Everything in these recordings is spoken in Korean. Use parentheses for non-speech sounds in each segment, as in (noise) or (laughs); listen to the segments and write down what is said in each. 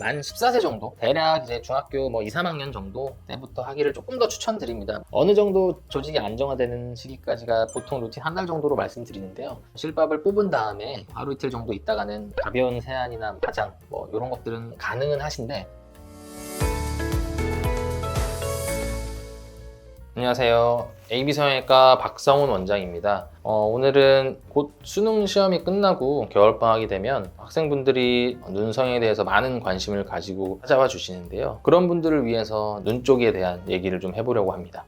만 14세 정도 대략 이제 중학교 뭐 2, 3학년 정도 때부터 하기를 조금 더 추천드립니다. 어느 정도 조직이 안정화되는 시기까지가 보통 루틴 한 달 정도로 말씀드리는데요. 실밥을 뽑은 다음에 하루 이틀 정도 있다가는 가벼운 세안이나 화장 뭐 이런 것들은 가능은 하신데 안녕하세요. AB성형외과 박성훈 원장입니다. 어, 오늘은 곧 수능 시험이 끝나고 겨울방학이 되면 학생분들이 눈성에 대해서 많은 관심을 가지고 찾아와 주시는데요. 그런 분들을 위해서 눈 쪽에 대한 얘기를 좀 해보려고 합니다.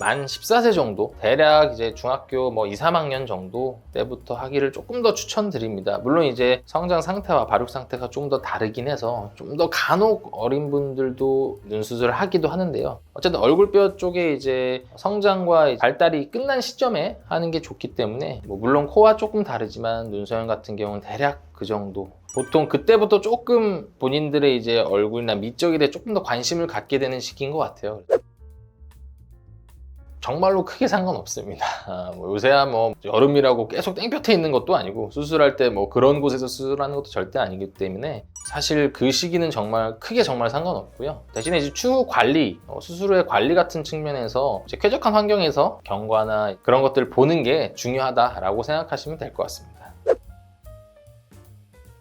만 14세 정도 대략 이제 중학교 뭐 2, 3학년 정도 때부터 하기를 조금 더 추천드립니다. 물론 이제 성장 상태와 발육 상태가 좀 더 다르긴 해서 좀 더 간혹 어린 분들도 눈 수술을 하기도 하는데요. 어쨌든 얼굴뼈 쪽에 이제 성장과 발달이 끝난 시점에 하는 게 좋기 때문에 뭐 물론 코와 조금 다르지만 눈소형 같은 경우는 대략 그 정도 보통 그때부터 조금 본인들의 이제 얼굴이나 미적에 대해 조금 더 관심을 갖게 되는 시기인 것 같아요. 정말로 크게 상관없습니다. (laughs) 아, 뭐 요새야 뭐 여름이라고 계속 땡볕에 있는 것도 아니고 수술할 때 뭐 그런 곳에서 수술하는 것도 절대 아니기 때문에 사실 그 시기는 정말 크게 정말 상관없고요. 대신에 이제 추후 관리, 어, 수술 후의 관리 같은 측면에서 쾌적한 환경에서 경과나 그런 것들을 보는 게 중요하다라고 생각하시면 될 것 같습니다.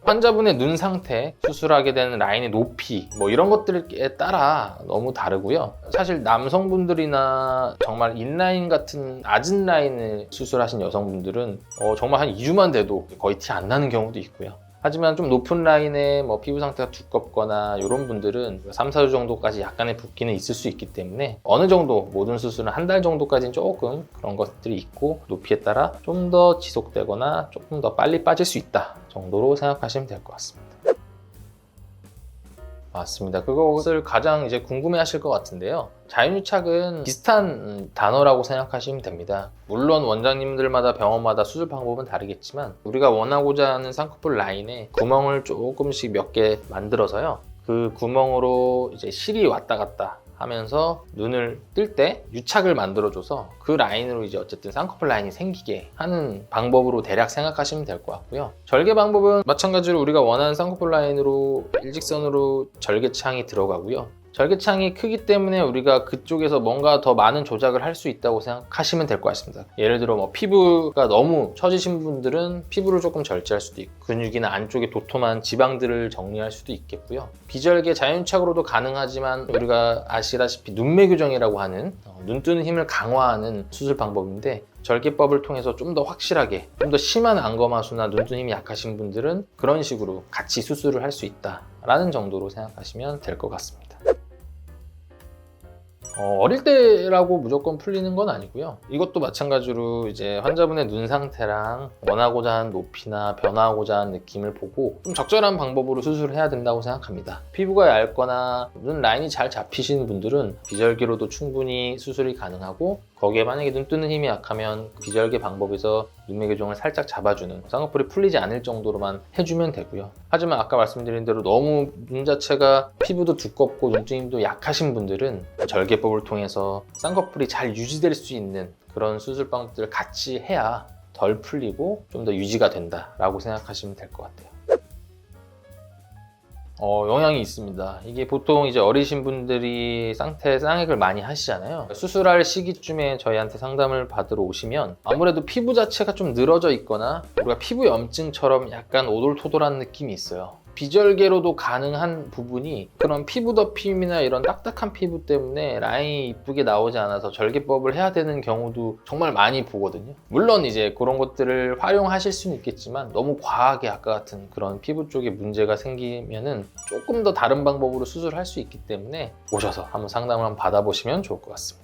환자분의 눈 상태, 수술하게 되는 라인의 높이, 뭐 이런 것들에 따라 너무 다르고요. 사실 남성분들이나 정말 인라인 같은 낮은 라인을 수술하신 여성분들은 어, 정말 한 2주만 돼도 거의 티 안 나는 경우도 있고요. 하지만 좀 높은 라인의 뭐 피부 상태가 두껍거나 이런 분들은 3, 4주 정도까지 약간의 붓기는 있을 수 있기 때문에 어느 정도 모든 수술은 한 달 정도까지는 조금 그런 것들이 있고 높이에 따라 좀 더 지속되거나 조금 더 빨리 빠질 수 있다 정도로 생각하시면 될 것 같습니다. 맞습니다. 그것을 가장 이제 궁금해 하실 것 같은데요. 자연유착은 비슷한 단어라고 생각하시면 됩니다. 물론 원장님들마다 병원마다 수술 방법은 다르겠지만 우리가 원하고자 하는 쌍꺼풀 라인에 구멍을 조금씩 몇 개 만들어서요. 그 구멍으로 이제 실이 왔다 갔다 하면서 눈을 뜰 때 유착을 만들어줘서 그 라인으로 이제 어쨌든 쌍꺼풀 라인이 생기게 하는 방법으로 대략 생각하시면 될 것 같고요. 절개 방법은 마찬가지로 우리가 원하는 쌍꺼풀 라인으로 일직선으로 절개창이 들어가고요. 절개창이 크기 때문에 우리가 그쪽에서 뭔가 더 많은 조작을 할 수 있다고 생각하시면 될 것 같습니다. 예를 들어 뭐 피부가 너무 처지신 분들은 피부를 조금 절제할 수도 있고 근육이나 안쪽에 도톰한 지방들을 정리할 수도 있겠고요. 비절개 자연착으로도 가능하지만 우리가 아시다시피 눈매 교정이라고 하는 어, 눈 뜨는 힘을 강화하는 수술 방법인데 절개법을 통해서 좀 더 확실하게 좀 더 심한 안검하수나 눈 뜨는 힘이 약하신 분들은 그런 식으로 같이 수술을 할 수 있다라는 정도로 생각하시면 될 것 같습니다. 어, 릴 때라고 무조건 풀리는 건 아니고요. 이것도 마찬가지로 이제 환자분의 눈 상태랑 원하고자 하는 높이나 변화하고자 하는 느낌을 보고 좀 적절한 방법으로 수술을 해야 된다고 생각합니다. 피부가 얇거나 눈 라인이 잘 잡히시는 분들은 비절기로도 충분히 수술이 가능하고 거기에 만약에 눈 뜨는 힘이 약하면 비절개 방법에서 눈매 교정을 살짝 잡아주는 쌍꺼풀이 풀리지 않을 정도로만 해주면 되고요. 하지만 아까 말씀드린 대로 너무 눈 자체가 피부도 두껍고 눈뜨힘도 약하신 분들은 절개법을 통해서 쌍꺼풀이 잘 유지될 수 있는 그런 수술 방법들을 같이 해야 덜 풀리고 좀 더 유지가 된다라고 생각하시면 될 것 같아요. 어, 영향이 있습니다. 이게 보통 이제 어리신 분들이 쌍태 쌍액을 많이 하시잖아요. 수술할 시기쯤에 저희한테 상담을 받으러 오시면 아무래도 피부 자체가 좀 늘어져 있거나 우리가 피부 염증처럼 약간 오돌토돌한 느낌이 있어요. 비절개로도 가능한 부분이 그런 피부 덮임이나 이런 딱딱한 피부 때문에 라인이 이쁘게 나오지 않아서 절개법을 해야 되는 경우도 정말 많이 보거든요. 물론 이제 그런 것들을 활용하실 수는 있겠지만 너무 과하게 아까 같은 그런 피부 쪽에 문제가 생기면은 조금 더 다른 방법으로 수술할 수 있기 때문에 오셔서 한번 상담을 한번 받아보시면 좋을 것 같습니다.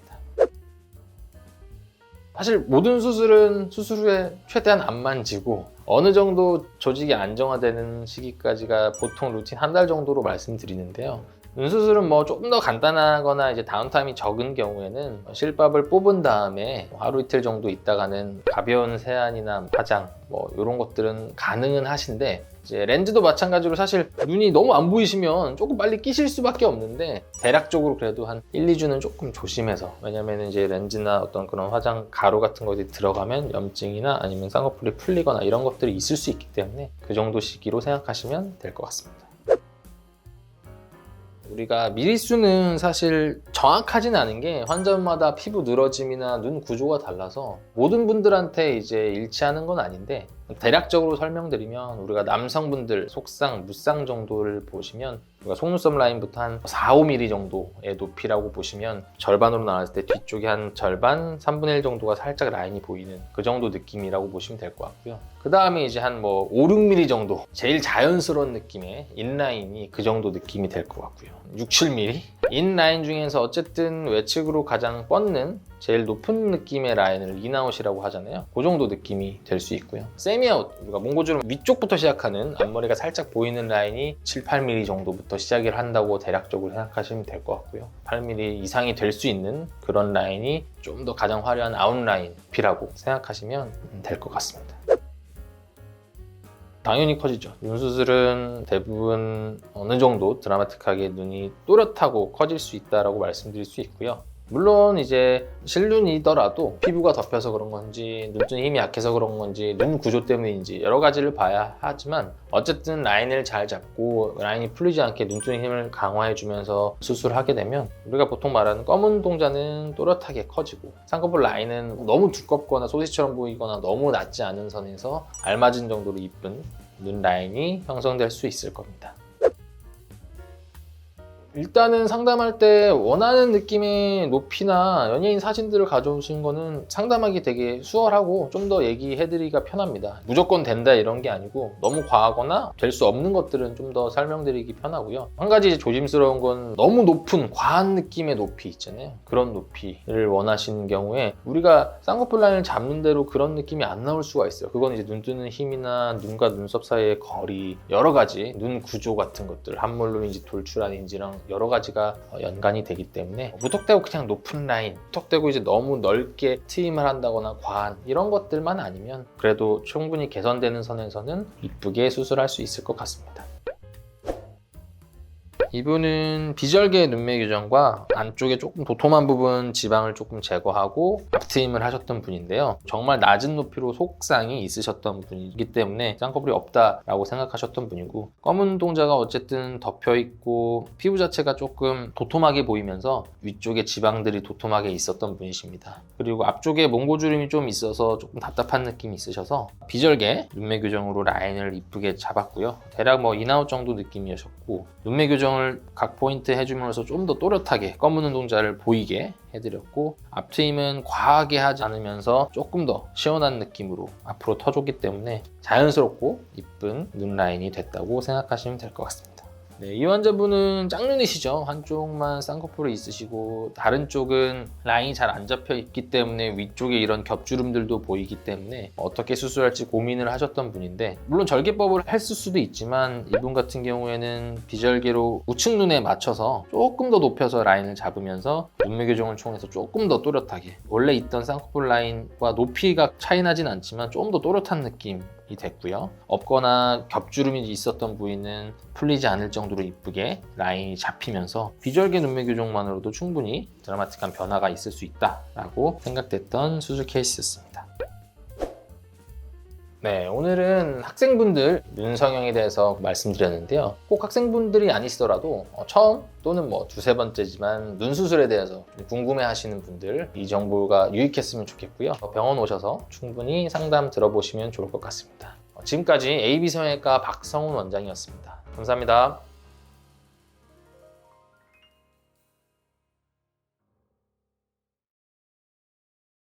사실 모든 수술은 수술 후에 최대한 안 만지고 어느 정도 조직이 안정화되는 시기까지가 보통 루틴 한 달 정도로 말씀드리는데요. 눈 수술은 뭐 조금 더 간단하거나 이제 다운타임이 적은 경우에는 실밥을 뽑은 다음에 하루 이틀 정도 있다가는 가벼운 세안이나 화장 뭐 이런 것들은 가능은 하신데 이제 렌즈도 마찬가지로 사실 눈이 너무 안 보이시면 조금 빨리 끼실 수밖에 없는데 대략적으로 그래도 한 1, 2주는 조금 조심해서 왜냐면 이제 렌즈나 어떤 그런 화장 가루 같은 것이 들어가면 염증이나 아니면 쌍꺼풀이 풀리거나 이런 것들이 있을 수 있기 때문에 그 정도 시기로 생각하시면 될 것 같습니다. 우리가 미리수는 사실 정확하진 않은 게 환자마다 피부 늘어짐이나 눈 구조가 달라서 모든 분들한테 이제 일치하는 건 아닌데 대략적으로 설명드리면 우리가 남성분들 속상, 무쌍 정도를 보시면 우리가 속눈썹 라인부터 한 4, 5mm 정도의 높이라고 보시면 절반으로 나눴을 때 뒤쪽에 한 절반, 3분의 1 정도가 살짝 라인이 보이는 그 정도 느낌이라고 보시면 될 것 같고요. 그 다음에 이제 한 뭐 5, 6mm 정도 제일 자연스러운 느낌의 인라인이 그 정도 느낌이 될 것 같고요. 6, 7mm? 인라인 중에서 어쨌든 외측으로 가장 뻗는 제일 높은 느낌의 라인을 인아웃이라고 하잖아요. 그 정도 느낌이 될 수 있고요. 세미아웃, 우리가 몽고주름 위쪽부터 시작하는 앞머리가 살짝 보이는 라인이 7, 8mm 정도부터 시작을 한다고 대략적으로 생각하시면 될 것 같고요. 8mm 이상이 될 수 있는 그런 라인이 좀 더 가장 화려한 아웃라인 피라고 생각하시면 될 것 같습니다. 당연히 커지죠. 눈 수술은 대부분 어느 정도 드라마틱하게 눈이 또렷하고 커질 수 있다라고 말씀드릴 수 있고요. 물론 이제 실눈이더라도 피부가 덮여서 그런 건지 눈등이 힘이 약해서 그런 건지 눈 구조 때문인지 여러 가지를 봐야 하지만 어쨌든 라인을 잘 잡고 라인이 풀리지 않게 눈등의 힘을 강화해 주면서 수술하게 되면 우리가 보통 말하는 검은 동자는 또렷하게 커지고 쌍꺼풀 라인은 너무 두껍거나 소시처럼 보이거나 너무 낮지 않은 선에서 알맞은 정도로 이쁜 눈 라인이 형성될 수 있을 겁니다. 일단은 상담할 때 원하는 느낌의 높이나 연예인 사진들을 가져오신 거는 상담하기 되게 수월하고 좀 더 얘기해드리기가 편합니다. 무조건 된다 이런 게 아니고 너무 과하거나 될 수 없는 것들은 좀 더 설명드리기 편하고요. 한 가지 조심스러운 건 너무 높은 과한 느낌의 높이 있잖아요. 그런 높이를 원하시는 경우에 우리가 쌍꺼풀 라인을 잡는 대로 그런 느낌이 안 나올 수가 있어요. 그건 이제 눈 뜨는 힘이나 눈과 눈썹 사이의 거리 여러 가지 눈 구조 같은 것들 함몰루인지 돌출한인지랑 여러 가지가 연관이 되기 때문에 무턱대고 그냥 높은 라인, 무턱대고 이제 너무 넓게 트임을 한다거나 과한 이런 것들만 아니면 그래도 충분히 개선되는 선에서는 이쁘게 수술할 수 있을 것 같습니다. 이분은 비절개 눈매 교정과 안쪽에 조금 도톰한 부분 지방을 조금 제거하고 앞트임을 하셨던 분인데요. 정말 낮은 높이로 속상이 있으셨던 분이기 때문에 쌍꺼풀이 없다라고 생각하셨던 분이고 검은 동자가 어쨌든 덮여 있고 피부 자체가 조금 도톰하게 보이면서 위쪽에 지방들이 도톰하게 있었던 분이십니다. 그리고 앞쪽에 몽고주름이 좀 있어서 조금 답답한 느낌이 있으셔서 비절개 눈매 교정으로 라인을 이쁘게 잡았고요. 대략 뭐 인아웃 정도 느낌이셨고 눈매 교정 을 각 포인트 해주면서 좀 더 또렷하게 검은 눈동자를 보이게 해드렸고 앞트임은 과하게 하지 않으면서 조금 더 시원한 느낌으로 앞으로 터줬기 때문에 자연스럽고 이쁜 눈 라인이 됐다고 생각하시면 될 것 같습니다. 네, 이 환자분은 짝눈이시죠. 한쪽만 쌍꺼풀이 있으시고 다른 쪽은 라인이 잘 안 잡혀 있기 때문에 위쪽에 이런 겹주름들도 보이기 때문에 어떻게 수술할지 고민을 하셨던 분인데 물론 절개법을 했을 수도 있지만 이분 같은 경우에는 비절개로 우측 눈에 맞춰서 조금 더 높여서 라인을 잡으면서 눈매 교정을 통해서 조금 더 또렷하게 원래 있던 쌍꺼풀 라인과 높이가 차이 나진 않지만 조금 더 또렷한 느낌 이 됐고요. 없거나 겹주름이 있었던 부위는 풀리지 않을 정도로 이쁘게 라인이 잡히면서 비절개 눈매 교정만으로도 충분히 드라마틱한 변화가 있을 수 있다라고 생각됐던 수술 케이스였습니다. 네, 오늘은 학생분들 눈 성형에 대해서 말씀드렸는데요. 꼭 학생분들이 아니시더라도 어, 처음 또는 뭐 두세 번째지만 눈 수술에 대해서 궁금해 하시는 분들 이 정보가 유익했으면 좋겠고요. 병원 오셔서 충분히 상담 들어보시면 좋을 것 같습니다. 어, 지금까지 AB성형외과 박성훈 원장이었습니다. 감사합니다.